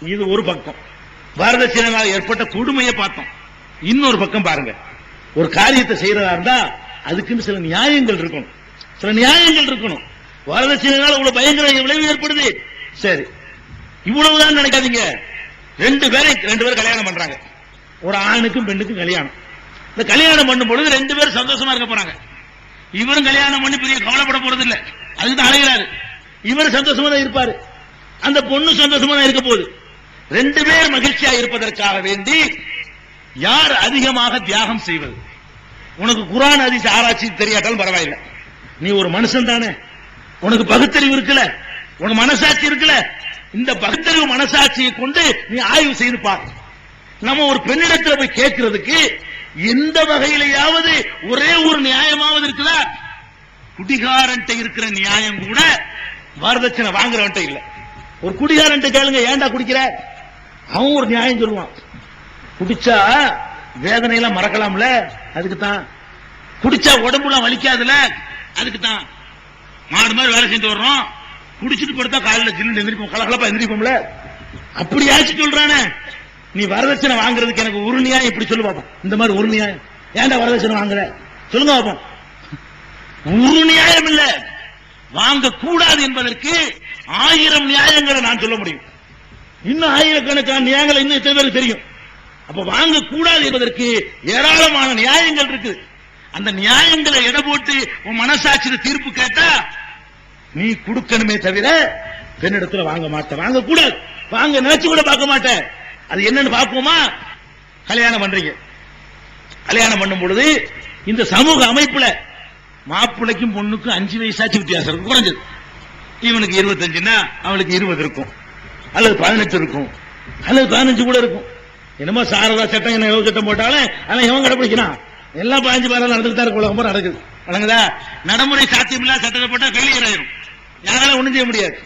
இது ஒரு பக்கம். வரதட்சணையால் ஏற்பட்ட கொடுமையை பார்த்தோம். இன்னொரு பக்கம் பாருங்க. ஒரு காரியத்தை செய்யறதா இருந்தா அதுக்குன்னு சில நியாயங்கள் இருக்கணும். சில நியாயங்கள் இருக்கணும். வரதட்சணையால இவ்வளவு பயங்கர விளைவு ஏற்படுது. சரி. இவ்வளவுதான் நினைக்காதீங்க. ரெண்டு பேரை ரெண்டு பேரும் கல்யாணம் பண்றாங்க. ஒரு ஆணுக்கும் பெண்ணுக்கும் கல்யாணம். இந்த கல்யாணம் பண்ணும் பொழுது ரெண்டு பேரும் சந்தோஷமா இருக்க போறாங்க. இவரும் கல்யாணம் பண்ணி பெரிய கவலைப்பட போறது இல்ல அதுதான் தான் அலைகிறாரு இவர் சந்தோஷமா தான் இருப்பாரு. அந்த பொண்ணு சந்தோஷமா தான் இருக்க போகுது. ரெண்டு பேர் மகிழ்ச்சியா இருப்பதற்காக வேண்டி யார் அதிகமாக தியாகம் செய்வது? உனக்கு குரான் அதிச ஆராய்ச்சி தெரியாட்டாலும் பரவாயில்லை. நீ ஒரு மனுஷன் தானே. உனக்கு பகுத்தறிவு இருக்குல்ல. உனக்கு மனசாட்சி இருக்குல்ல. இந்த பகுத்தறிவு மனசாட்சியை கொண்டு நீ ஆய்வு செய்து பார். நம்ம ஒரு பெண்ணிடத்துல போய் கேட்கறதுக்கு எந்த வகையிலையாவது ஒரே ஒரு நியாயமாவது இருக்குதா? குடிகாரன்ட்ட இருக்கிற நியாயம் கூட வரதட்சணை வாங்குறவன்ட்ட இல்ல. ஒரு குடிகாரன்ட்ட கேளுங்க ஏன்டா குடிக்கிற? அவன் ஒரு நியாயம் சொல்லுவான். குடிச்சா வேதனையெல்லாம் மறக்கலாம்ல? அதுக்கு தான் குடிச்சா உடம்புலாம் வலிக்காதுல? அதுக்கு தான் மாடு மாதிரி வேலை செஞ்சு வர்றோம். குடிச்சிட்டு படுத்தா காலையில ஜில்லு எந்திரிப்போம். கலகலப்பா எந்திரிப்போம்ல? அப்படியாச்சும் சொல்றானே. நீ வரதட்சணை வாங்குறதுக்கு எனக்கு ஒரு நியாயம் இப்படி சொல்லு பாப்போம். இந்த மாதிரி ஒரு நியாயம். ஏன்டா வரதட்சணை வாங்குற சொல்லுங்க பாப்போம். ஒரு நியாயம் இல்ல. வாங்க கூடாது என்பதற்கு ஆயிரம் நியாயங்களை நான் சொல்ல முடியும். இன்னும் ஆயிரக்கணக்கான நியாயங்கள் இன்னும் எத்தனை பேருக்கு தெரியும்? அப்ப வாங்கக்கூடாது என்பதற்கு ஏராளமான நியாயங்கள் இருக்கு. அந்த நியாயங்களை எடை போட்டு உன் மனசாட்சியில தீர்ப்பு கேட்டா நீ கொடுக்கணுமே தவிர பெண்ணிடத்துல வாங்க மாட்டேன். வாங்க கூடாது வாங்க நினைச்சு கூட பார்க்க மாட்டேன். அது என்னன்னு பார்ப்போமா? கல்யாணம் பண்றீங்க. கல்யாணம் பண்ணும் பொழுது இந்த சமூக அமைப்புல மாப்பிள்ளைக்கும் பொண்ணுக்கும் அஞ்சு வயசாச்சு வித்தியாசம் இருக்கும் குறைஞ்சது. இவனுக்கு இருபத்தஞ்சுன்னா அவளுக்கு இருபது இருக்கும். அல்லது பதினெட்டு இருக்கும். அல்லது பதினஞ்சு கூட இருக்கும். என்னமோ சாரதா சட்டம் என்ன சட்டம் போட்டாலும் ஆனா இவன் கடைபிடிக்கிறான் எல்லாம் பதினஞ்சு பதினாறு நடந்துட்டு தான் இருக்கு உலகம் நடக்குது. வழங்குதா நடைமுறை சாத்தியமில்லா சட்டத்தை போட்டா ஃபெயிலியர் ஆயிரும் யாரால ஒண்ணும் செய்ய முடியாது.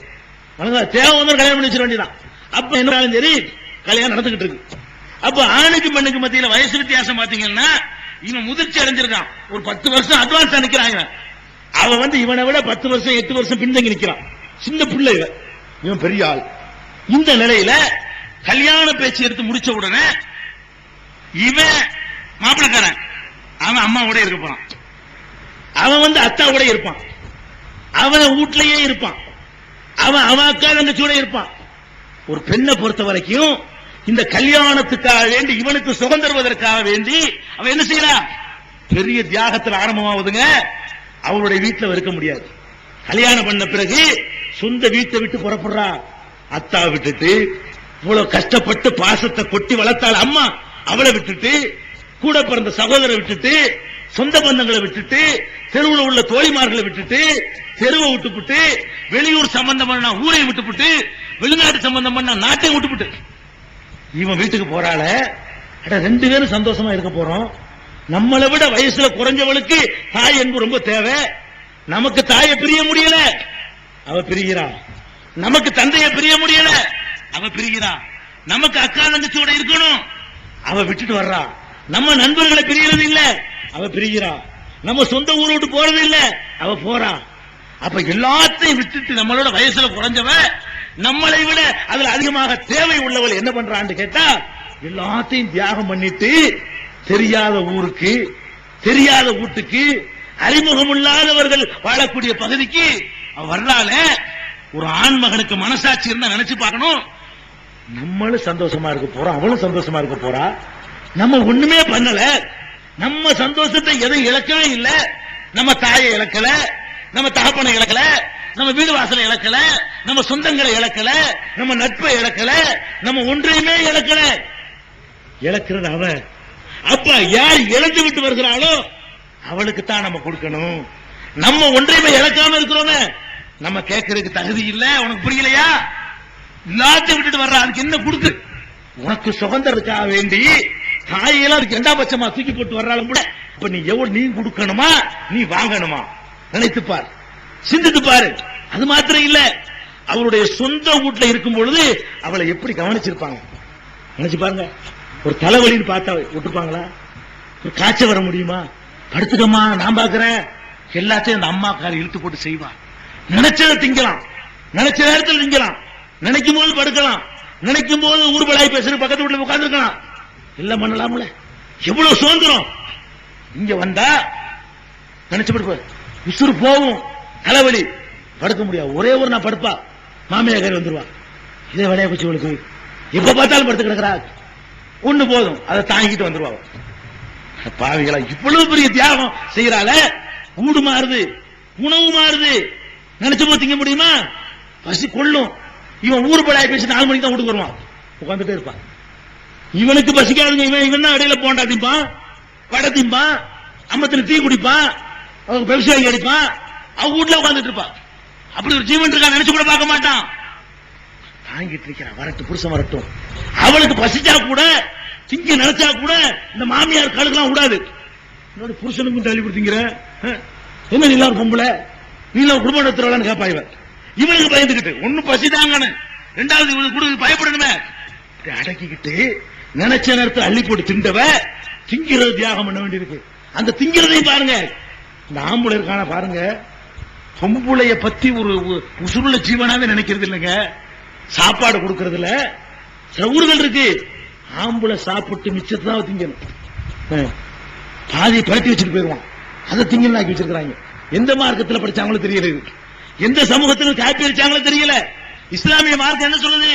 வழங்குதா தேவை வந்து கல்யாணம் பண்ணி வச்சிட வேண்டியதான் அப்ப என்னாலும் சரி கல்யாணம் நடந்துகிட்டு இருக்கு. அப்ப ஆணுக்கு பெண்ணுக்கு மத்தியில வயசு வித்தியாசம் பாத்தீங்கன்னா இவன் முதிர்ச்சி அடைஞ்சிருக்கான். ஒரு பத்து வருஷம் அட்வான்ஸ் நிக்கிறான் இவன். அவன் வந்து இவனை விட பத்து வருஷம் எட்டு வருஷம் பின்தங்கி நிக்கிறான். சின்ன பிள்ளை இவன் பெரிய ஆள். இந்த நிலையில கல்யாண பேச்சு எடுத்து முடிச்ச உடனே இவன் மாப்பிளக்காரன். அவன் அம்மாவோட இருக்க போறான். அவன் வந்து அத்தாவோட இருப்பான். அவன் வீட்லயே இருப்பான். அவன் அவன் அக்கா தங்கச்சியோட இருப்பான். ஒரு பெண்ணை பொறுத்த வரைக்கும் இந்த கல்யாணத்துக்காக வேண்டி இவனுக்கு சுகம் தருவதற்காக வேண்டி அவன் என்ன செய்யறான் பெரிய தியாகத்தில் ஆரம்பமாவதுங்க. அவளுடைய வீட்டுல இருக்க முடியாது. கல்யாணம் பண்ண பிறகு சொந்த வீட்டை விட்டு புறப்படுறான். அத்தா விட்டுட்டு இவ்வளவு கஷ்டப்பட்டு பாசத்தை கொட்டி வளர்த்தாள் அம்மா. அவளை விட்டுட்டு கூட பிறந்த சகோதரை விட்டுட்டு சொந்த பந்தங்களை விட்டுட்டு தெருவில் உள்ள தோழிமார்களை விட்டுட்டு தெருவை விட்டுப்புட்டு வெளியூர் சம்பந்தமான ஊரை விட்டுப்புட்டு வெளிநாட்டு சம்பந்தமான நாட்டை விட்டுப்புட்டு. இவன் வீட்டுக்கு போறாள. அட ரெண்டு பேரும் சந்தோஷமா இருக்க போறோம். நம்மளை விட வயசுல குறைஞ்சவளுக்கு தாய் அன்பு ரொம்ப தேவை. நமக்கு தாயை பிரிய முடியல. அவ பிரிகிறான் நமக்கு தந்தைய பிரிய முடியல. அவ பிரிகிறான் நமக்கு அக்கா தங்கச்சியோட இருக்கணும். அவ விட்டுட்டு வர்றா. நம்ம நண்பர்களை பிரியறது இல்ல. அவ பிரிகிறா நம்ம சொந்த ஊரை விட்டு போறது இல்ல. அவ போறா. அப்ப எல்லாத்தையும் விட்டுட்டு நம்மளோட வயசுல குறைஞ்சவ நம்மளை விட அதுல அதிகமாக தேவை உள்ளவள் என்ன பண்றான்னு கேட்டா எல்லாத்தையும் தியாகம் பண்ணிட்டு தெரியாத ஊருக்கு தெரியாத வீட்டுக்கு அறிமுகம் இல்லாதவர்கள் வாழக்கூடிய பகுதிக்கு அவ வர்றால ஒரு ஆண் மகனுக்கு மனசாட்சி இருந்தா நினைச்சு பார்க்கணும். நம்மளும் சந்தோஷமா இருக்க போறோம் அவளும் சந்தோஷமா இருக்க போறா. நம்ம ஒண்ணுமே பண்ணல. நம்ம சந்தோஷத்தை எதுவும் இழக்கவே இல்லை. நம்ம தாயை இழக்கல நம்ம தகப்பனை இழக்கல நம்ம வீடு வாசலை இழக்கல நம்ம சொந்தங்களை இழக்கல நம்ம நட்பை இழக்கல நம்ம ஒன்றையுமே இழக்கல. இழக்கிறது அவ. அப்ப யார் இழந்து விட்டு வருகிறாளோ அவளுக்கு தான் நம்ம கொடுக்கணும். நம்ம ஒன்றையுமே இழக்காம இருக்கிறோமே. நம்ம கேட்கறதுக்கு தகுதி இல்ல உனக்கு புரியலையா? எல்லாத்தையும் விட்டுட்டு வர்ற அதுக்கு என்ன கொடுக்கு உனக்கு சுதந்திரத்துக்காக வேண்டி தாயெல்லாம் அதுக்கு ரெண்டாம் பட்சமா தூக்கி போட்டு வர்றாலும் கூட இப்ப நீ எவ்வளவு நீ கொடுக்கணுமா? நீ வாங்கணுமா? நினைத்து பார். சிந்தித்து பாரு. அது மாத்திரம் இல்ல அவருடைய சொந்த வீட்டுல இருக்கும் பொழுது அவளை எப்படி கவனிச்சிருப்பாங்க? நினைச்சு பாருங்க. ஒரு தலைவலின்னு பார்த்தா விட்டுப்பாங்களா ஒரு காய்ச்சல் வர முடியுமா? படுத்துக்கம்மா நான் பாக்குறேன். எல்லாத்தையும் அந்த அம்மாக்காரி இழுத்து போட்டு செய்வா நினைச்சதை திங்கலாம். நினைச்ச நேரத்தில் திங்கலாம். நினைக்கும் போது படுக்கலாம். நினைக்கும் போது ஊர்வலாய் பேசுற பக்கத்து வீட்டுல உட்காந்துருக்கலாம் இல்ல பண்ணலாம்ல. எவ்வளவு சுதந்திரம். இங்க வந்தா நினைச்சு படுப்ப. உசுறு போகும். தலைவலி. படுக்க முடியாது. ஒரே ஒரு நான் படுப்பா. மாமியார் வந்துருவா. இதே வேலையை குச்சி இவளுக்கு. எப்ப பார்த்தாலும் படுத்து கிடக்குறா. ஒண்ணு போதும். அதை தாங்கிட்டு வந்துருவா பாவிகளா இவ்வளவு பெரிய தியாகம் செய்யறால கூடு மாறுது. உணவு மாறுது. நினைச்சு போது திங்க முடியுமா? பசி கொள்ளும். இவன் ஊர் படாய் பேசி நாலு மணிக்கு தான் வீட்டுக்கு வருவான். உட்காந்துட்டே இருப்பான். இவனுக்கு பசிக்காதுங்க. இவன் இவன் தான் இடையில போண்டா திம்பான். வடை திம்பான். அம்மத்தில் டீ குடிப்பான். அவங்க பெப்சி வாங்கி அடிப்பான். அவன் வீட்டுல உட்காந்துட்டு இருப்பான். அப்படி ஒரு ஜீவன் இருக்கா நினைச்சு கூட பார்க்க மாட்டான். தாங்கிட்டு இருக்கிறான் வரட்டும் புருஷன் வரட்டும். அவளுக்கு பசிச்சா கூட திங்க நினைச்சா கூட இந்த மாமியார் கழுக்கெல்லாம் விடாது. புருஷனுக்கும் தள்ளி கொடுத்தீங்க என்ன நீ எல்லாரும் பொம்பளை? நீ குடும்பம் நடத்துறவளான்னு கேப்பா இவன். இவனுக்கு பயந்துகிட்டு ஒண்ணு பசிதாங்கன்னு. ரெண்டாவது இவனுக்கு கொடுக்க பயப்படணுமே. அடக்கிக்கிட்டு நினைச்ச நேரத்தை அள்ளி போட்டு திண்டவ திங்கிறது தியாகம் பண்ண வேண்டியிருக்கு. அந்த திங்கிறதையும் பாருங்க. இந்த ஆம்பளை இருக்கான பாருங்க. பொம்புளைய பத்தி ஒரு உசுருள்ள ஜீவனாவே நினைக்கிறது இல்லைங்க. சாப்பாடு கொடுக்கறதுல சில ஊர்கள் இருக்கு. ஆம்பளை சாப்பிட்டு மிச்சத்தை தான் திங்கணும். ஆ. பாதி பரட்டி வச்சுட்டு போயிருவான். அதை திங்கன்னு ஆக்கி வச்சிருக்காங்க எந்த மார்க்கத்தில் படிச்சாங்களோ தெரியல எந்த சமூகத்தில் காப்பி அடிச்சாங்களோ தெரியல. இஸ்லாமிய மார்க்கம் என்ன சொல்லுது?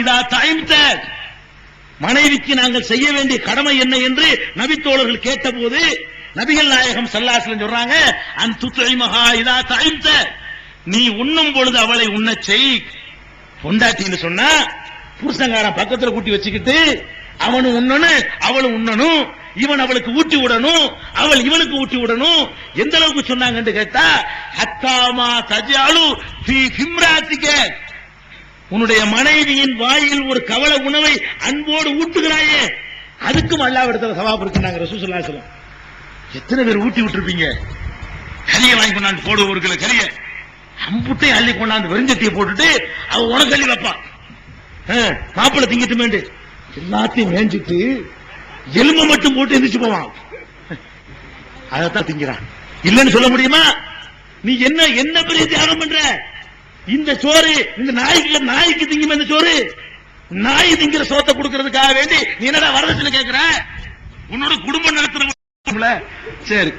இதா மனைவிக்கு நாங்கள் செய்ய வேண்டிய கடமை என்ன என்று நபித்தோழர்கள் கேட்டபோது நபிகள் நாயகம் சல்லாஸ்லம் சொல்றாங்க அன் துத்தை மகா இதா தாய்ந்த நீ உண்ணும் பொழுது அவளை உண்ண செய். பொண்டாட்டின்னு சொன்னா புருஷங்காரன் பக்கத்துல கூட்டி வச்சுக்கிட்டு அவனும் உண்ணணும் அவளும் உண்ணணும். இவன் அவளுக்கு ஊட்டி விடணும் அவள் இவனுக்கு ஊட்டி விடணும். எந்த அளவுக்கு சொன்னாங்கன்னு கேட்டா ஹத்தாமா தஜாலு ஃபீ உன்னுடைய மனைவியின் வாயில் ஒரு கவல உணவை அன்போடு ஊட்டுகிறாயே. அதுக்கும் அல்லாவிடத்துல சவாப் இருக்குனாங்க ரசூலுல்லாஹி அலைஹி எத்தனை பேர் ஊட்டி விட்டுருப்பீங்க? கறியை வாங்கி கொண்டாந்து போடு ஒரு கிலோ கறியை அம்புட்டை அள்ளி கொண்டாந்து வெறிஞ்சட்டியை போட்டுட்டு அவ உனக்கு அள்ளி வைப்பான். மாப்பிள்ள திங்கிட்டு எல்லாத்தையும் மேய்ஞ்சிட்டு எலும்பு மட்டும் போட்டு எந்திரிச்சு போவான். அதைத்தான் திங்கிறான். இல்லைன்னு சொல்ல முடியுமா? நீ என்ன என்ன பெரிய தியாகம் பண்ற? இந்த சோறு இந்த நாய்க்கு நாய்க்கு திங்குமே இந்த சோறு? நாய் திங்கிற சோத்தை கொடுக்கறதுக்காக வேண்டி நீ என்னடா வரதட்சணை கேட்கிற உன்னோட குடும்பம் நடத்துற சரி.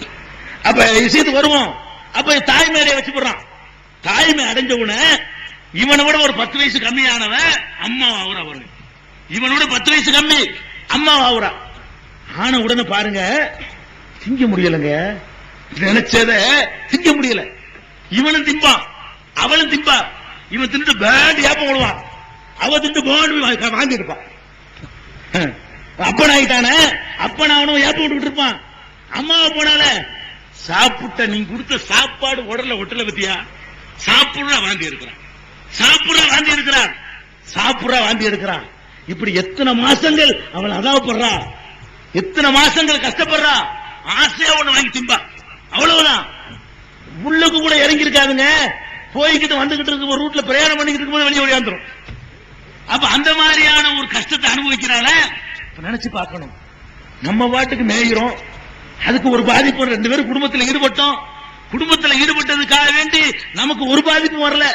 அப்ப விஷயத்துக்கு வருவோம். அப்ப தாய்மையை வச்சு போடுறான். தாய்மை அடைஞ்ச இவனை விட ஒரு பத்து வயசு கம்மியானவன் அம்மா ஆகுறா அவரு. இவனோட பத்து வயசு கம்மி அம்மா ஆகுறா ஆன உடனே பாருங்க. திங்க முடியலங்க. நினைச்சத திங்க முடியல. இவனும் திம்பான். அவளும் திம்பா. இவன் திண்டு பேண்ட் ஏப்பம் விடுவான் அவ திண்டு பேண்ட் வாங்கி இருப்பான் அப்பன் ஆயிட்டானே அப்பன் அவனும் ஏப்பம் விட்டுக்கிட்டு இருப்பான். அம்மாவை போனால சாப்பிட்ட நீ கொடுத்த சாப்பாடு உடல்ல ஒட்டல பத்தியா? சாப்பிடுற வாந்தி இருக்கிறான் சாப்பிடுற வாந்தி இருக்கிறான் சாப்பிடுற வாந்தி எடுக்கிறான். இப்படி எத்தனை மாசங்கள் அவள் அதாவப்படுறா. எத்தனை மாசங்கள் கஷ்டப்படுறா? ஆசையா ஒண்ணு வாங்கி திம்பா. அவ்வளவுதான். உள்ளுக்கு கூட இறங்கி இருக்காதுங்க போய்கிட்டு வந்துகிட்டு இருக்கும் ஒரு ரூட்ல பிரயாணம் பண்ணிக்கிட்டு இருக்கும்போது வெளியே ஒழியாந்துரும் அப்ப அந்த மாதிரியான ஒரு கஷ்டத்தை அனுபவிக்கிறால நினைச்சு பார்க்கணும். நம்ம பாட்டுக்கு மேயிறோம் அதுக்கு ஒரு பாதிப்பு ரெண்டு பேரும் குடும்பத்தில் ஈடுபட்டோம். குடும்பத்தில் ஈடுபட்டதுக்காக வேண்டி நமக்கு ஒரு பாதிப்பும் வரல.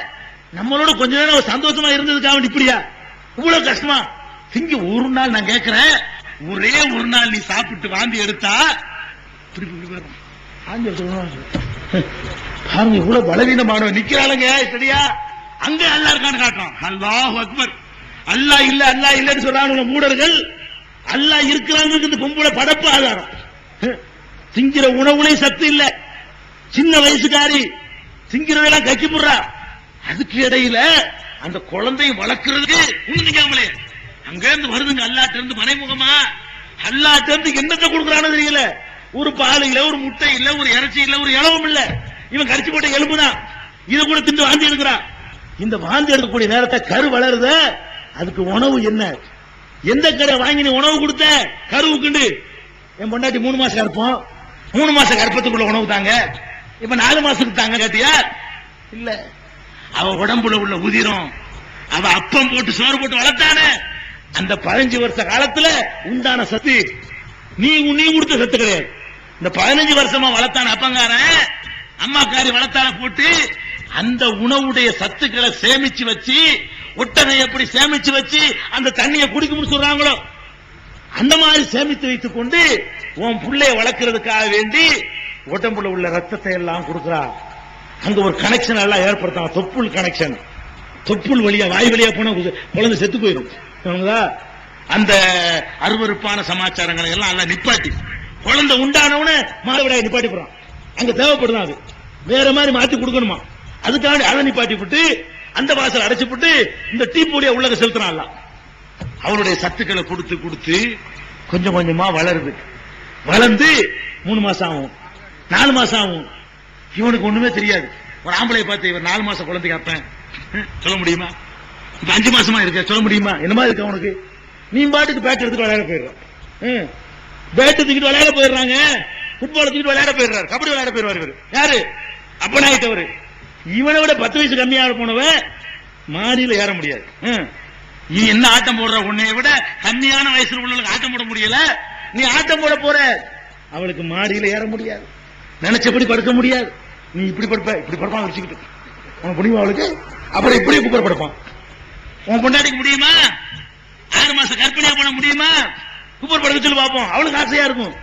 நம்மளோட கொஞ்ச நேரம் ஒரு சந்தோஷமா இருந்ததுக்காக வேண்டி இப்படியா? இவ்வளவு கஷ்டமா? திங்க ஒரு நாள் நான் கேட்கிறேன் ஒரே ஒரு நாள் நீ சாப்பிட்டு வாந்தி எடுத்தா திருப்பி வரும். வாந்தி பாருங்க இவ்வளவு பலவீனமானவன். நிக்கிறாளுங்க சரியா? அங்க அல்லா இருக்கான்னு காட்டும் அல்லாஹ் அக்பர். அல்லா இல்ல அல்லாஹ் இல்லன்னு சொல்றாங்க மூடர்கள் அல்லாஹ் இருக்கிறாங்க இந்த கும்பல படப்பு ஆதாரம். திங்கிற உணவுலையும் சத்து இல்ல. சின்ன வயசுக்காரி திங்கிறதெல்லாம் கக்கி போடுறா. அதுக்கு இடையில அந்த குழந்தையை வளர்க்கறதுக்கு ஒண்ணு நிக்காமலே. அங்கிருந்து வருதுங்க அல்லாட்ட இருந்து மறைமுகமா? அல்லாட்ட இருந்து என்னத்தை கொடுக்கறான்னு தெரியல. ஒரு பால் இல்ல ஒரு முட்டை இல்ல ஒரு இறைச்சி இல்ல ஒரு இளவும் இல்ல. இவன் கரிச்சு போட்ட எலும்புதான். இதை கூட திண்டு வாந்தி எடுக்கிறான். இந்த வாந்தி எடுக்கக்கூடிய நேரத்தை கரு வளருத அதுக்கு உணவு என்ன? எந்த கரை வாங்கி நீ உணவு கொடுத்த? கருவுக்குண்டு. என் பொண்டாட்டி மூணு மாசம் கற்போம் மூணு மாசம் கற்பத்துக்குள்ள உணவு தாங்க. இப்ப நாலு மாசத்துக்கு தாங்க கேட்டியா? இல்ல. அவ உடம்புல உள்ள உதிரம். அவ அப்பம் போட்டு சோறு போட்டு வளர்த்தானே? அந்த பதினஞ்சு வருஷ காலத்துல உண்டான சத்து நீ நீ கொடுத்த சத்து கிடையாது. இந்த பதினஞ்சு வருஷமா வளர்த்தான அப்பங்காரன் அம்மாக்காரி வளர்த்தான போட்டு அந்த உணவுடைய சத்துக்களை சேமிச்சு வச்சு ஒட்டனை எப்படி சேமிச்சு வச்சு அந்த தண்ணியை குடிக்கும்னு சொல்றாங்களோ அந்த மாதிரி சேமித்து வைத்துக் கொண்டு உன் பிள்ளைய வளர்க்கறதுக்காக வேண்டி உடம்புல உள்ள ரத்தத்தை எல்லாம் கொடுக்கிறா. அங்க ஒரு கனெக்ஷன் எல்லாம் ஏற்படுத்தாங்க தொப்புள் கனெக்ஷன் தொப்புள் வழியா வாய் வழியா போனா குழந்தை செத்து போயிடும். அந்த அருவருப்பான சமாச்சாரங்களை எல்லாம் எல்லாம் நிப்பாட்டி. குழந்தை உண்டானவனே மாதவிடாய் நிப்பாட்டி போறான் அங்க தேவைப்படுதான் அது? வேற மாதிரி மாத்தி கொடுக்கணுமா? அதுக்காக அதை நிப்பாட்டி விட்டு அந்த வாசல் அடைச்சு விட்டு இந்த டீ பொடியை உள்ளக செலுத்தினான் அவருடைய சத்துக்களை கொடுத்து கொடுத்து கொஞ்சம் கொஞ்சமா வளருது. வளர்ந்து மூணு மாசம் ஆகும். நாலு மாசம் ஆகும். இவனுக்கு ஒண்ணுமே தெரியாது. ஒரு ஆம்பளை பார்த்து இவர் நாலு மாசம் குழந்தை கேட்பேன் சொல்ல முடியுமா? இப்ப அஞ்சு மாசமா இருக்க சொல்ல முடியுமா? என்னமா இருக்க அவனுக்கு நீ பாட்டுக்கு பேட் எடுத்துட்டு விளையாட போயிடுறான் பேட் தூக்கிட்டு விளையாட போயிடுறாங்க. ஃபுட்பால் தூக்கிட்டு விளையாட போயிடுறாரு. கபடி விளையாட போயிடுவார் இவர். யாரு? அப்பனாயிட்டவர். இவனை விட பத்து வயசு கம்மியாக போனவன் மாடியில் ஏற முடியாது. ம். நீ என்ன ஆட்டம் போடுற? உன்னைய விட கம்மியான வயசுல உள்ளவங்களுக்கு ஆட்டம் போட முடியல. நீ ஆட்டம் போட போற. அவளுக்கு மாடியில ஏற முடியாது. நினைச்சபடி படுக்க முடியாது. நீ இப்படி படுப்ப இப்படி படுப்பான் வச்சுக்கிட்டு உனக்கு முடியுமா அவளுக்கு? அப்புறம் இப்படி குப்பர் படுப்பான். உன் பொண்டாட்டிக்கு முடியுமா? ஆறு மாசம் கற்பனையா பண்ண முடியுமா? குப்புற படுக்க சொல்லி பார்ப்போம். அவளுக்கு ஆசையா இருக்கும்.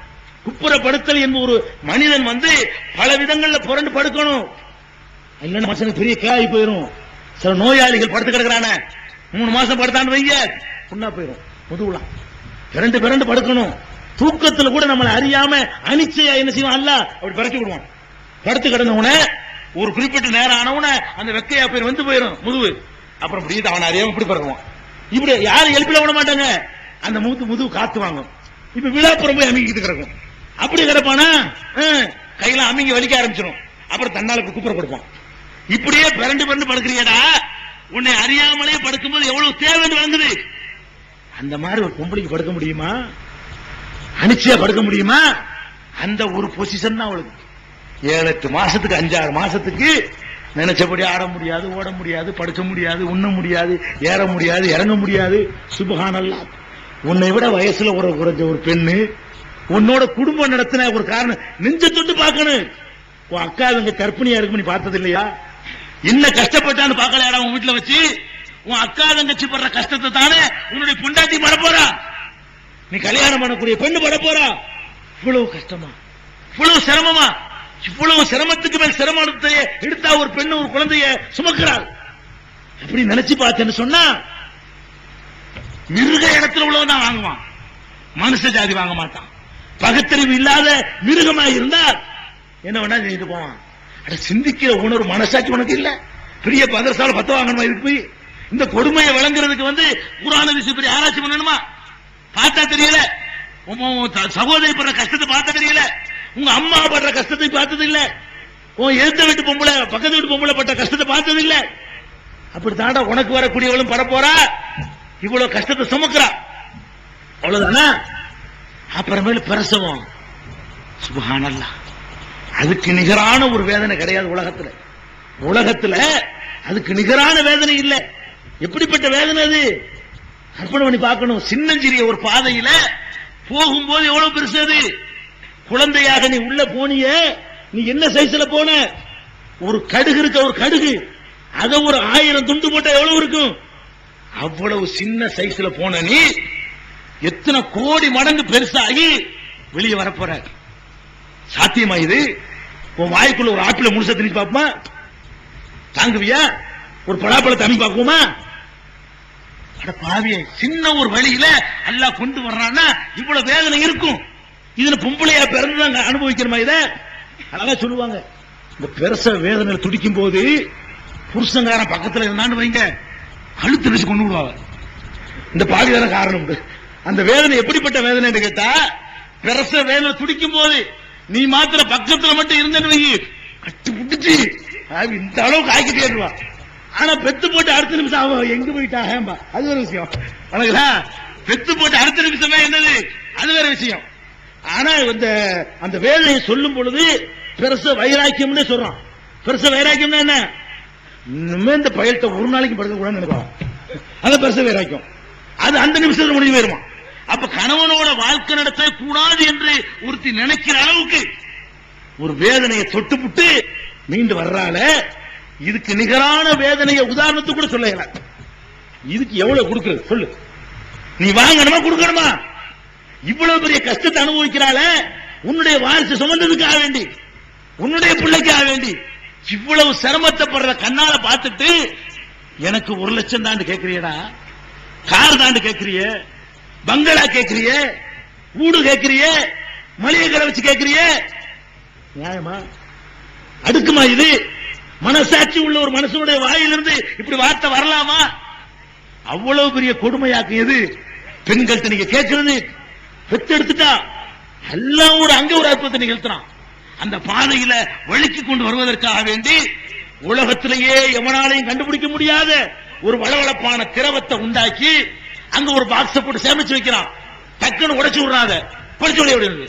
குப்புறப்படுத்தல் என்ப ஒரு மனிதன் வந்து பல விதங்கள்ல புரண்டு படுக்கணும். இல்லைன்னா மனுஷனுக்கு பெரிய கேள்வி போயிடும் சில நோயாளிகள் படுத்து கிடக்குறானே. மூணு மாசம் படுத்தான்னு வைங்க. புண்ணா போயிடும் முதுகுலாம். பிறண்டு பிறண்டு படுக்கணும். தூக்கத்துல கூட நம்மளை அறியாம அனிச்சையா என்ன செய்வான்? அல்ல அப்படி பறக்கி விடுவான். படுத்து கிடந்த ஒரு குறிப்பிட்ட நேரம் ஆன அந்த வெக்கையா போய் வந்து போயிடும் முதுகு. அப்புறம் இப்படி அவனை அறியாம இப்படி பறக்குவான். இப்படி யாரும் எழுப்பில விட மாட்டாங்க. அந்த முது முதுகு காத்து வாங்கும். இப்ப விழாப்புறம் போய் அமைக்கிட்டு கிடக்கும். அப்படி கிடப்பானா? ஹம், கையில அமைங்க வலிக்க ஆரம்பிச்சிடும் அப்புறம் தன்னால குப்புற கொடுப்பான். இப்படியே பிறண்டு பிறண்டு படுக்கிறியடா. உன்னை அறியாமலே படுக்கும்போது எவ்வளவு தேவைன்னு வந்தது அந்த மாதிரி ஒரு பொம்பளைக்கு படுக்க முடியுமா? அனிச்சையா படுக்க முடியுமா? அந்த ஒரு பொசிஷன் தான் அவளுக்கு. ஏழு எட்டு மாசத்துக்கு அஞ்சாறு மாசத்துக்கு நினைச்சபடி ஆட முடியாது ஓட முடியாது படுக்க முடியாது உண்ண முடியாது ஏற முடியாது இறங்க முடியாது. சுபகானல்லா. உன்னை விட வயசுல ஒரு குறைஞ்ச ஒரு பெண்ணு உன்னோட குடும்பம் நடத்தின ஒரு காரணம் நெஞ்ச தொட்டு பார்க்கணும். உன் அக்கா அவங்க கர்ப்பிணியா இருக்கும் நீ பார்த்தது இல்லையா என்ன கஷ்டப்பட்டான்னு பார்க்கலையாடா உன் வீட்டுல வச்சு? உன் அக்கா தங்கச்சி படுற கஷ்டத்தை தானே உன்னுடைய பொண்டாட்டி பட போறா? நீ கல்யாணம் பண்ணக்கூடிய பெண்ணு பட போறா? இவ்வளவு கஷ்டமா? இவ்வளவு சிரமமா? இவ்வளவு சிரமத்துக்கு மேல் சிரமத்தை எடுத்தா ஒரு பெண்ணு ஒரு குழந்தைய சுமக்கிறாள். அப்படி நினைச்சு பார்த்தேன்னு சொன்னா மிருக இடத்துல உள்ளவன் தான் வாங்குவான். மனுஷ ஜாதி வாங்க மாட்டான். பகத்தறிவு இல்லாத மிருகமா இருந்தால் என்ன வேணா செஞ்சுட்டு போவான். அட சிந்திக்கிற உணர்வு மனசாட்சி உனக்கு இல்ல. பெரிய பதர்சால பத்து வாங்கணுமா இதுக்கு போய்? இந்த கொடுமையை வழங்குறதுக்கு வந்து குரான விஷயம் பெரிய ஆராய்ச்சி பண்ணணுமா? பார்த்தா தெரியல. சகோதரி படுற கஷ்டத்தை பார்த்தா தெரியல. உங்க அம்மா படுற கஷ்டத்தை பார்த்தது இல்ல உன் எழுத்த வீட்டு பொம்பளை பக்கத்து வீட்டு பொம்பளை பட்ட கஷ்டத்தை பார்த்தது இல்ல அப்படி தாண்டா உனக்கு வரக்கூடியவளும் பட இவ்வளவு கஷ்டத்தை சுமக்கிறா. அவ்வளவுதானா? அப்புறமேல பிரசவம். சுபஹானல்லாஹ் அதுக்கு நிகரான ஒரு வேதனை கிடையாது உலகத்துல. உலகத்துல அதுக்கு நிகரான வேதனை இல்ல. எப்படிப்பட்ட வேதனை அது? கற்பனை பண்ணி பார்க்கணும். சின்னஞ்சிறிய ஒரு பாதையில போகும்போது எவ்வளவு பெருசு அது? குழந்தையாக நீ உள்ள போனிய நீ என்ன சைஸ்ல போன? ஒரு கடுகு இருக்க ஒரு கடுகு. அத ஒரு ஆயிரம் துண்டு போட்டா எவ்வளவு இருக்கும்? அவ்வளவு சின்ன சைஸ்ல போன நீ எத்தனை கோடி மடங்கு பெருசாகி வெளியே வரப்போற. சாத்தியமா இது? உன் வாய்க்குள்ள ஒரு ஆப்பிள முழுச திணிச்சு பாப்போமா தாங்குவியா? ஒரு பலாப்பழத்தை அமி பார்க்குமா அட சின்ன ஒரு வழியில அல்லா கொண்டு வர்றான்னா இவ்வளவு வேதனை இருக்கும். இதுல பொம்பளையா பிறந்துதாங்க அனுபவிக்கிறமா இத? அழகா சொல்லுவாங்க. இந்த பெருச வேதனை துடிக்கும் போது புருஷங்காரன் பக்கத்துல இருந்தான்னு வைங்க. அழுத்து வச்சு கொண்டு விடுவாங்க. இந்த பாதி காரணம் உண்டு. அந்த வேதனை எப்படிப்பட்ட வேதனை என்று கேட்டா பெருச வேதனை துடிக்கும் போது நீ மாத்திர பக்கத்துல மட்டும் இருந்தேன்னு வை. கட்டி பிடிச்சி. இந்த அளவுக்கு ஆக்கிட்டே இருவா ஆனா பெத்து போட்டு அடுத்த நிமிஷம் அவன் எங்க போயிட்டாகம்பா. அது ஒரு விஷயம். வணக்கலா பெத்து போட்டு அடுத்த நிமிஷமே என்னது? அது வேற விஷயம். ஆனா இந்த அந்த வேதனையை சொல்லும் பொழுது பெருச வைராக்கியம்னு சொல்றான். பெருச வைராக்கியம்னா என்ன? இனிமே இந்த பயல்கிட்ட ஒரு நாளைக்கு படுக்க கூடாதுன்னு நினைப்பான். அது பெருச வைராக்கியம். அது அந்த நிமிஷத்துல முடிஞ்சு போயிருமா அப்ப கணவனோட வாழ்க்கை நடத்த கூடாது என்று ஒருத்தி நினைக்கிற அளவுக்கு ஒரு வேதனையை தொட்டுப்புட்டு மீண்டு வர்றால இதுக்கு நிகரான வேதனையை உதாரணத்துக்கு கூட சொல்லல. இதுக்கு எவ்வளவு கொடுக்கறது? சொல்லு. நீ வாங்கணுமா கொடுக்கணுமா? இவ்வளவு பெரிய கஷ்டத்தை அனுபவிக்கிறாள? உன்னுடைய வாரிசு சுமந்ததுக்காக வேண்டி உன்னுடைய பிள்ளைக்காக வேண்டி இவ்வளவு சிரமத்தை படுற கண்ணால பார்த்துட்டு எனக்கு ஒரு லட்சம் தாண்டு கேக்குறியடா கார் தாண்டு கேக்குறிய பங்களா கேக்குறிய வீடு கேக்குறிய மளிகை கடை வச்சு கேக்குறிய நியாயமா? அடுக்குமா இது? மனசாட்சி உள்ள ஒரு மனசனுடைய வாயிலிருந்து இப்படி வார்த்தை வரலாமா? அவ்வளவு பெரிய கொடுமையாக்கு எது? பெண்கள்கிட்ட நீங்க கேட்கிறது பெத்து எடுத்துட்டா. எல்லாம் ஒரு அங்க ஒரு அற்புதத்தை நிகழ்த்துறான் அந்த பாதையில வழுக்கி கொண்டு வருவதற்காக வேண்டி உலகத்திலேயே எவனாலையும் கண்டுபிடிக்க முடியாத ஒரு வளவளப்பான திரவத்தை உண்டாக்கி அங்க ஒரு பாக்ஸ் போட்டு சேமிச்சு வைக்கிறான். டக்குன்னு உடைச்சு விடுறாத. படிச்சு விடுறது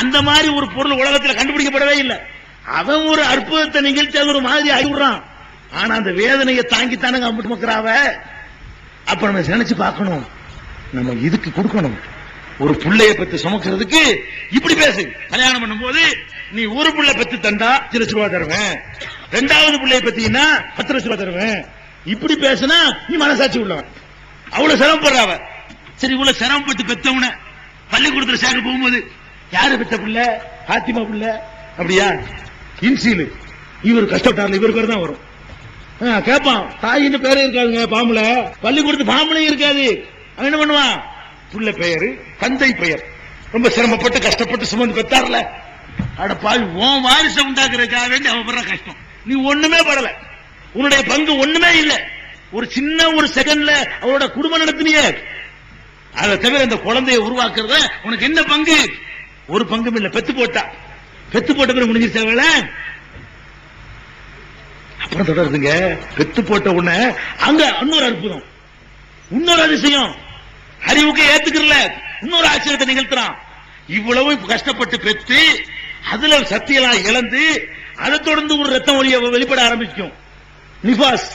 அந்த மாதிரி ஒரு பொருள் உலகத்தில் கண்டுபிடிக்கப்படவே இல்லை. அவன் ஒரு அற்புதத்தை நிகழ்த்தி அது ஒரு மாதிரி ஆகிவிடுறான். ஆனா அந்த வேதனையை தாங்கித்தானங்க அம்பிட்டு மக்கிறாவ அப்ப நம்ம நினைச்சு பார்க்கணும். நம்ம இதுக்கு கொடுக்கணும். ஒரு பிள்ளைய பத்தி சுமக்கிறதுக்கு இப்படி பேசு. கல்யாணம் பண்ணும்போது நீ ஒரு பிள்ளை பத்தி தந்தா சில ரூபா தருவேன். ரெண்டாவது பிள்ளைய பத்தீங்கன்னா பத்து லட்ச ரூபா தருவேன். இப்படி பேசினா நீ மனசாட்சி உள்ளவன். அவ்வளவு சிரமப்படுறாவ. சரி இவ்வளவு சிரமப்பட்டு பெத்தவன பள்ளிக்கூடத்துல சேர்க்க போகும்போது யாரு பெத்த பிள்ளை? ஆத்திமா பிள்ளை? அப்படியா? இன்சீலு. இவர் கஷ்டப்பட்டார்ல இவருக்கு தான் வரும். ஆ, கேட்பான் தாயின்னு பேரே இருக்காதுங்க பாம்புல. பள்ளிக்கூடத்து பாம்புலையும் இருக்காது. அவன் என்ன பண்ணுவான்? புள்ள பெயரு தந்தை பெயர். ரொம்ப சிரமப்பட்டு கஷ்டப்பட்டு சுமந்து பெத்தார்ல. அட பாவி உன் வாரிசம் உண்டாக்குறதுக்காக வேண்டி அவன் படுற கஷ்டம். நீ ஒண்ணுமே படல. உன்னுடைய பங்கு ஒண்ணுமே இல்லை. ஒரு சின்ன ஒரு செகண்ட்ல அவரோட குடும்பம் நடத்தினிய அதை தவிர அந்த குழந்தையை உருவாக்குறத உனக்கு என்ன பங்கு? ஒரு பங்கும் இல்ல. பெத்து போட்டா. பெத்து போட்ட பிறகு முடிஞ்சிருச்சா அப்புறம் தொடருதுங்க. பெத்து போட்ட உடனே அங்க இன்னொரு அற்புதம். இன்னொரு அதிசயம். அறிவுக்கு ஏத்துக்கிறல. இன்னொரு ஆச்சரியத்தை நிகழ்த்துறான். இவ்வளவு கஷ்டப்பட்டு பெற்று அதுல சக்தியெல்லாம் இழந்து அதை தொடர்ந்து ஒரு ரத்தம் ஒழிய வெளிப்பட ஆரம்பிக்கும். நிபாஸ்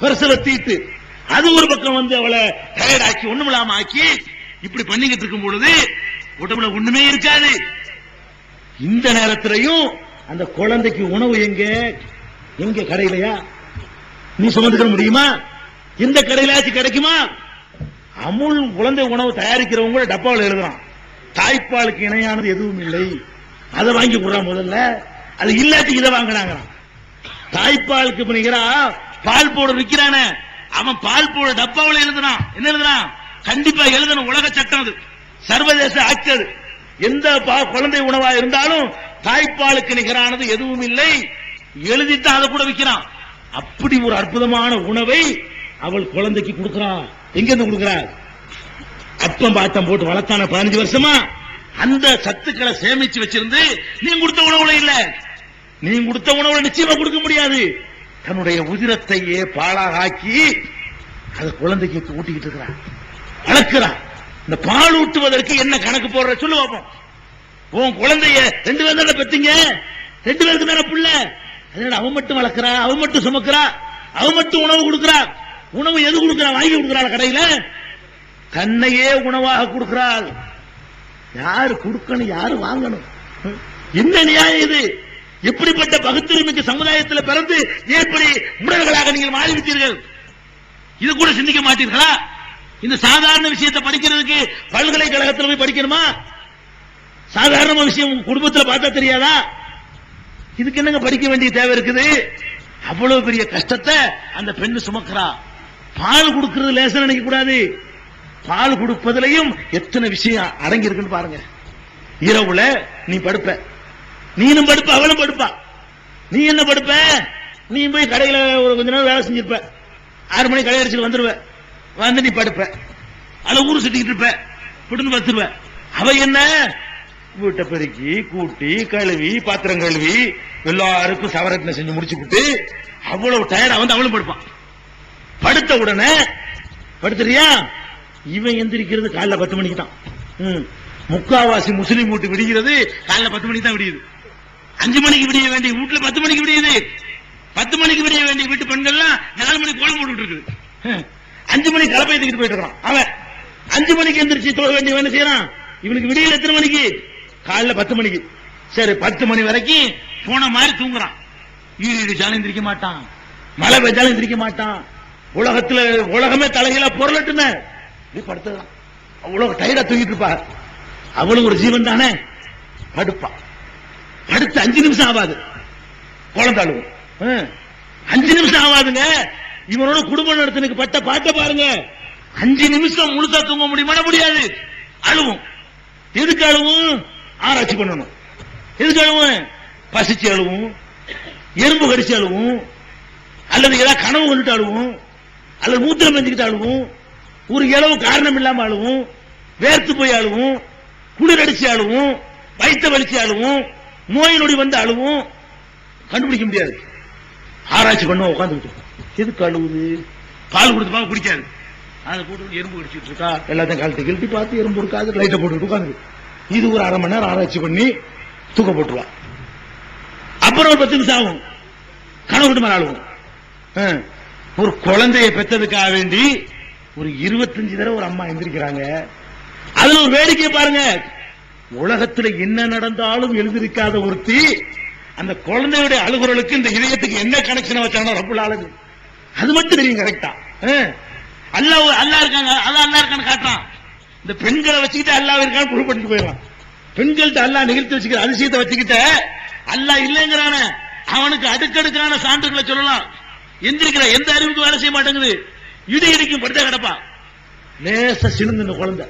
பெருசல தீட்டு அது ஒரு பக்கம் வந்து அவளை டயர்ட் ஆக்கி ஒண்ணுமில்லாம ஆக்கி இப்படி பண்ணிக்கிட்டு இருக்கும் பொழுது உடம்புல ஒண்ணுமே இருக்காது. இந்த நேரத்திலையும் அந்த குழந்தைக்கு உணவு எங்க? எங்க கடையிலையா? நீ சுமந்துக்க முடியுமா? எந்த கடையிலாச்சும் கிடைக்குமா? அமுல் குழந்தை உணவு தயாரிக்கிறவங்க கூட டப்பாவில் எழுதுறான். தாய்ப்பாலுக்கு இணையானது எதுவும் இல்லை. அதை வாங்கி கொடுறான் முதல்ல. அது இல்லாட்டி இதை வாங்கினாங்க தாய்ப்பாலுக்கு இப்ப பால் பவுடர் விற்கிறானே அவன் பால் பவுடர் டப்பாவில் எழுதுறான். என்ன எழுதுறான்? கண்டிப்பா எழுதணும். உலக சட்டம் அது. சர்வதேச ஆட்சி எந்த பா- குழந்தை உணவா இருந்தாலும் தாய்ப்பாலுக்கு நிகரானது எதுவும் இல்லை. எழுதிட்டு அதை கூட விற்கிறான் அப்படி ஒரு அற்புதமான உணவை அவள் குழந்தைக்கு கொடுக்கிறான் எங்க இருந்து கொடுக்கிறா அப்பம் பாத்தம் போட்டு வளர்த்தான பதினஞ்சு வருஷமா அந்த சத்துக்களை சேமிச்சு வச்சிருந்து நீ கொடுத்த உணவுல இல்ல. நீ கொடுத்த உணவுல நிச்சயமா கொடுக்க முடியாது. தன்னுடைய உதிரத்தையே பாலாக ஆக்கி அதை குழந்தைக்கு ஊட்டிக்கிட்டு இருக்கிறான் வளர்க்கிறான் இந்த பால் ஊட்டுவதற்கு என்ன கணக்கு போடுற சொல்லு பார்ப்போம் உன் குழந்தைய ரெண்டு பேரும் தானே பெத்தீங்க? ரெண்டு பேருக்கு தானே புள்ள? அதனால அவன் மட்டும் வளர்க்கிறா அவன் மட்டும் சுமக்கிறா அவன் மட்டும் உணவு கொடுக்கிறா உணவு எது கொடுக்கிறா? வாங்கி கொடுக்கிறாள் கடையில? தன்னையே உணவாக கொடுக்கிறாள். யாரு கொடுக்கணும் யாரு வாங்கணும்? என்ன நியாயம் இது? எப்படிப்பட்ட பகுத்தறிமைக்கு சமுதாயத்தில் பிறந்து எப்படி முடல்களாக நீங்கள் மாறிவிட்டீர்கள்? இது கூட சிந்திக்க மாட்டீர்களா? இந்த சாதாரண விஷயத்தை படிக்கிறதுக்கு பல்கலைக்கழகத்தில் போய் படிக்கணுமா? சாதாரண விஷயம் குடும்பத்தில் பார்த்தா தெரியாதா? இதுக்கு என்னங்க படிக்க வேண்டிய தேவை இருக்குது? அவ்வளவு பெரிய கஷ்டத்தை அந்த பெண் சுமக்கிறான் பால் கொடுக்கிறது லேசா நினைக்க கூடாது. பால் கொடுப்பதிலையும் எத்தனை விஷயம் அடங்கி இருக்குன்னு பாருங்க. இரவுல நீ படுப்ப. நீனும் படுப்ப அவளும் படுப்பா. நீ என்ன படுப்ப? நீ போய் கடையில ஒரு கொஞ்ச நேரம் வேலை செஞ்சிருப்ப. ஆறு மணி கடை அடிச்சுட்டு வந்துருவ. வந்து நீ படுப்ப. அதுல ஊர் சுட்டிக்கிட்டு இருப்ப. பிடிந்து பத்துருவ அவ என்ன? வீட்டை பெருக்கி கூட்டி கழுவி பாத்திரம் கழுவி எல்லாருக்கும் சவரத்தின செஞ்சு முடிச்சுக்கிட்டு அவ்வளவு டயர்டா வந்து அவளும் படுப்பான். படுத்த உடனே படுத்துறியா? இவன் எந்திரிக்கிறது காலைல பத்து மணிக்கு தான். முக்காவாசி முஸ்லீம் வீட்டு விடிகிறது காலைல பத்து மணிக்கு தான் விடியுது. அஞ்சு மணிக்கு விடிய வேண்டிய வீட்டுல பத்து மணிக்கு விடியுது. பத்து மணிக்கு விடிய வேண்டிய வீட்டு பெண்கள்லாம் நாலு மணிக்கு கோலம் போட்டுட்டு இருக்குது. ஹம். அஞ்சு மணிக்கு கலப்பை தூக்கிட்டு போயிட்டு இருக்கான் அவன் அஞ்சு மணிக்கு எந்திரிச்சு தொழ வேண்டிய என்ன செய்யறான்? இவனுக்கு விடியல எத்தனை மணிக்கு? காலைல பத்து மணிக்கு. சரி பத்து மணி வரைக்கும் போன மாதிரி தூங்குறான். ஈடு இடிச்சாலும் எந்திரிக்க மாட்டான். மழை பெய்ஞ்சாலும் எந்திரிக்க மாட்டான். உலகத்துல உலகமே தலைகீழா பொருளட்டுமே. நீ படுத்துதான் அவ்வளவு டயர்டா தூங்கிட்டு இருப்பா. அவளும் ஒரு ஜீவன் தானே? படுப்பா. அடுத்து அஞ்சு நிமிஷம் ஆகாது குழந்தை அஞ்சு நிமிஷம் ஆகாதுங்க இவனோட குடும்ப நடத்தினுக்கு பட்ட பாட்டை பாருங்க. அஞ்சு நிமிஷம் முழுசா தூங்க முடியுமா முடியாது. அழுவும். எதுக்கு அழுவும்? ஆராய்ச்சி பண்ணணும். எதுக்கு அழுவும்? பசிச்சு அழுவும். எறும்பு கடிச்சு அழுவும். அல்லது ஏதாவது கனவு கொண்டுட்டு அழுவும். அல்லது மூத்திரம் பெஞ்சுக்கிட்டு அழுவும். ஒரு இளவு காரணம் இல்லாம அழுவும். வேர்த்து போய் அழுவும். குளிர் அடிச்சு அழுவும். வயிற்ற வலிச்சு அழுவும். நோய் நொடி வந்து அழுவும். கண்டுபிடிக்க முடியாது. ஆராய்ச்சி பண்ண உட்காந்துக்கிட்டு எதுக்கு அழுவுது? பால் கொடுத்து பால் பிடிக்காது அதை போட்டு எறும்பு கடிச்சிட்டு இருக்கா? எல்லாத்தையும் கழட்டி கிழட்டி பார்த்து எறும்பு இருக்காது லைட்டை போட்டு உட்காந்து இது ஒரு அரை மணி நேரம் ஆராய்ச்சி பண்ணி தூக்க போட்டுருவா. அப்புறம் ஒரு பத்து நிமிஷம் ஆகும். கனவு விட்டு மேலே ஆளுவோம் ஆ. ஒரு குழந்தையை பெற்றதுக்காக வேண்டி ஒரு இருபத்தஞ்சு தடவை ஒரு அம்மா எந்திரிக்கிறாங்க. அதுல ஒரு வேடிக்கை பாருங்க. உலகத்துல என்ன நடந்தாலும் எழுதிருக்காத ஒருத்தி அந்த குழந்தையுடைய அழுகுறலுக்கு இந்த இதயத்துக்கு என்ன கனெக்ஷன் வச்சானோ ரொம்ப ஆளுது அது மட்டும் தெரியும் கரெக்டா அல்லாஹ் அல்லாஹ் இருக்காங்க. அல்லா அல்லாஹ் இருக்கான்னு காட்டுறான். இந்த பெண்களை வச்சுக்கிட்டு அல்லாஹ் இருக்கான்னு ப்ரூவ் பண்ணிட்டு போயிடலாம் பெண்கள்ட்ட அல்லா நிகழ்த்தி வச்சுக்கிற அதிசயத்தை வச்சுக்கிட்ட அல்லா இல்லைங்கிறான. அவனுக்கு அடுக்கடுக்கான சான்றுகளை சொல்லலாம். எந்திருக்கிற எந்த அறிவுக்கு வேலை செய்ய மாட்டேங்குது. இடி இடிக்கும் படுத்தா கிடப்பா. லேச சிலுந்து இந்த குழந்தை.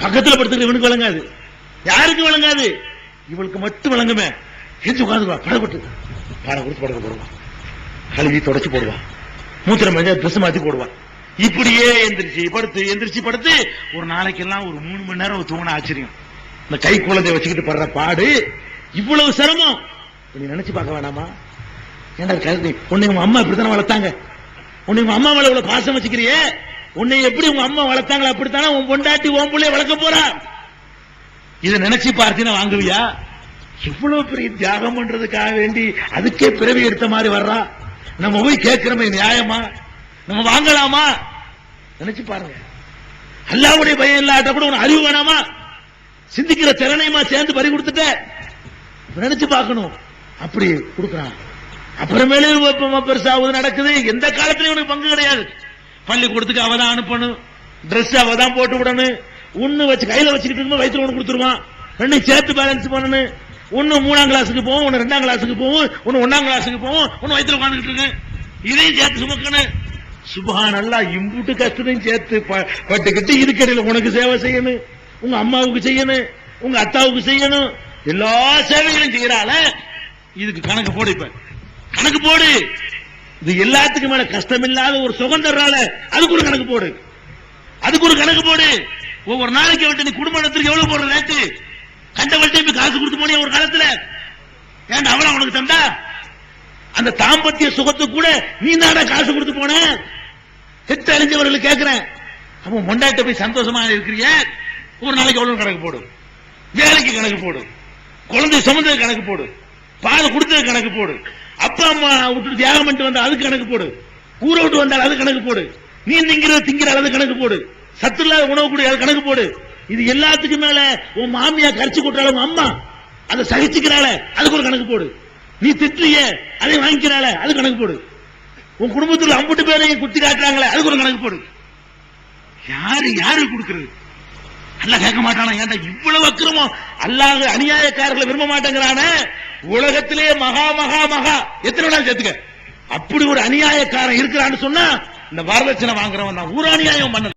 பக்கத்துல படுத்துக்கிற இவனுக்கு விளங்காது. யாருக்கு விளங்காது? இவளுக்கு மட்டும் விளங்குமே. எந்த உட்காந்து படப்பட்டு பாடம் கொடுத்து படக்க போடுவான் கழுவி தொடச்சு போடுவான் மூத்திரம் மஞ்சள் ட்ரெஸ் மாத்தி போடுவான் இப்படியே எந்திரிச்சு படுத்து எந்திரிச்சு படுத்து ஒரு நாளைக்கெல்லாம் ஒரு மூணு மணி நேரம் தூங்கின ஆச்சரியம். இந்த கை குழந்தைய வச்சுக்கிட்டு படுற பாடு இவ்வளவு சிரமம். நீ நினைச்சு பார்க்க வேணாமா? ஏன்டா கருதி உன்னை உங்க அம்மா இப்படித்தானே வளர்த்தாங்க? உன்னை உங்க அம்மா மேல இவ்வளவு பாசம் வச்சுக்கிறியே? உன்னை எப்படி உங்க அம்மா வளர்த்தாங்களா அப்படித்தானே உன் பொண்டாட்டி உன் பிள்ளைய வளர்க்க போறா? இதை நினைச்சு பார்த்தீங்கன்னா வாங்குவியா? இவ்வளவு பெரிய தியாகம் பண்றதுக்காக வேண்டி அதுக்கே பிறவி எடுத்த மாதிரி வர்றா? நம்ம போய் கேட்கிறோமே நியாயமா? நம்ம வாங்கலாமா? நினைச்சு பாருங்க. அல்லாவுடைய பயம் இல்லாட்ட கூட உனக்கு அறிவு வேணாமா? சிந்திக்கிற திறனையுமா சேர்ந்து பறி கொடுத்துட்ட? நினைச்சு பார்க்கணும். அப்படி கொடுக்குறான். அப்புறமேலே பெருசா நடக்குது. எந்த காலத்திலும் உனக்கு பங்கு கிடையாது. பள்ளிக்கூடத்துக்கு அவ தான் அனுப்பணும். Dress அவ தான் போட்டு விடணும். ஒண்ணு வச்சு கையில வச்சுக்கிட்டு இருக்கும்போது வயிற்றுல ஒண்ணு கொடுத்துருவான். ரெண்டு சேர்த்து பேலன்ஸ் பண்ணணும். ஒன்னு மூணாம் கிளாஸுக்கு போவோம் ஒன்னு ரெண்டாம் கிளாஸுக்கு போவோம் ஒன்னு ஒன்னாம் கிளாஸுக்கு போவோம் ஒன்னு வயிற்று உட்காந்துட்டு இருக்கு இதையும் சேர்த்து சுமக்கணும். சுபஹான் நல்லா இம்புட்டு கஷ்டத்தையும் சேர்த்து ப- பட்டுக்கிட்டு இதுக்கடையில் உனக்கு சேவை செய்யணும். உங்க அம்மாவுக்கு செய்யணும். உங்க அத்தாவுக்கு செய்யணும். எல்லா சேவைகளையும் செய்யறால இதுக்கு கணக்கு போடிப்பேன் கணக்கு போடு. இது எல்லாத்துக்கும் மேல கஷ்டம் இல்லாத ஒரு சுகம் தர்றால அதுக்கு ஒரு கணக்கு போடு. அதுக்கு ஒரு கணக்கு போடு. ஒவ்வொரு நாளைக்கு வந்துட்டு நீ குடும்பத்துக்கு எவ்வளவு போடுற ரேட்டு? கண்டவள்கிட்ட இப்ப காசு கொடுத்து போனியா ஒரு காலத்துல? ஏன்டா அவளை உனக்கு தந்தா? அந்த தாம்பத்திய சுகத்துக்கு கூட நீ தானே காசு கொடுத்து போன. செத்து அழிஞ்சவர்களுக்கு கேட்கிறேன் அப்ப மொண்டாட்ட போய் சந்தோஷமா இருக்கிறிய? ஒரு நாளைக்கு எவ்வளவு கணக்கு போடு. வேலைக்கு கணக்கு போடு. குழந்தை சுமந்தது கணக்கு போடு. பால் கொடுத்தது கணக்கு போடு. அப்பா அம்மா விட்டு தியாகம் பண்ணிட்டு வந்தா அதுக்கு கணக்கு போடு. ஊரை விட்டு வந்தால் அது கணக்கு போடு. நீ திங்கிறது திங்கிற அது கணக்கு போடு. சத்து இல்லாத உணவு கூட அது கணக்கு போடு. இது எல்லாத்துக்கும் மேல உன் மாமியா கரைச்சு கொட்டுறாள் உன் அம்மா. அதை சகிச்சுக்கிறாள அதுக்கு ஒரு கணக்கு போடு. நீ திட்டுறிய அதை வாங்கிக்கிறாள அது கணக்கு போடு. உன் குடும்பத்துல அம்புட்டு பேரையும் குத்தி காட்டுறாங்களே அதுக்கு ஒரு கணக்கு போடு. யாரு யாரு கொடுக்கறது? அல்ல கேட்க மாட்டானா? ஏன்டா இவ்வளவு அக்கிரமம்? அல்லாத அநியாயக்காரர்களை விரும்ப மாட்டேங்கிறானே? உலகத்திலே மகா மகா மகா. எத்தனை நாள் சேர்த்துக்க. அப்படி ஒரு அநியாயக்காரன் இருக்கிறான்னு சொன்னா இந்த வரதட்சணை வாங்குறவன் நான் ஊர் அநியாயம் பண்ணல